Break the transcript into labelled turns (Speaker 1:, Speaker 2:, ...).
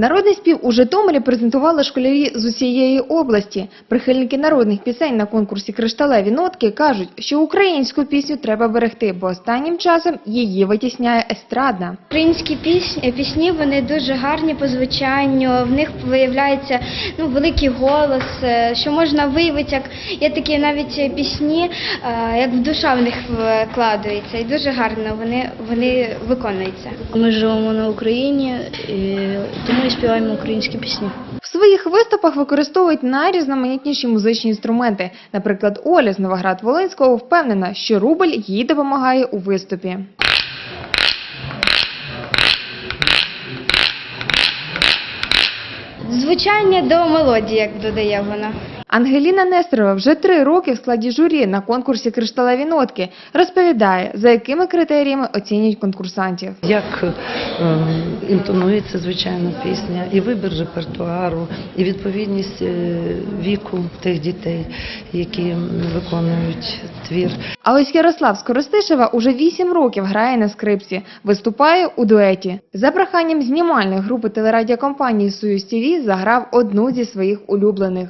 Speaker 1: Народний спів у Житомирі презентували школярі з усієї області. Прихильники народних пісень на конкурсі Кришталеві нотки кажуть, що українську пісню треба берегти, бо останнім часом її витісняє естрадна.
Speaker 2: Українські пісні, пісні вони дуже гарні по звучанню. В них виявляється ну, великий голос, е, що можна виявити, як є такі навіть пісні, е, як в душа в них вкладається. І дуже гарно вони, вони виконуються.
Speaker 3: Ми живемо на Україні, і тому співаємо українські пісні.
Speaker 1: В своїх виступах використовують найрізноманітніші музичні інструменти. Наприклад, Оля з Новоград-Волинського впевнена, що рубль їй допомагає у виступі.
Speaker 2: Звучання до мелодії, як додає вона.
Speaker 1: Ангеліна Нестерова вже три роки в складі журі на конкурсі Кришталеві нотки розповідає, за якими критеріями оцінюють конкурсантів.
Speaker 4: Як е, інтонується звичайно пісня, і вибір репертуару, і відповідність е, віку тих дітей, які виконують твір.
Speaker 1: А ось Ярослав Скоростишева уже вісім років грає на скрипці, виступає у дуеті. За проханням знімальної групи телерадіокомпанії Союз ТВ заграв одну зі своїх улюблених.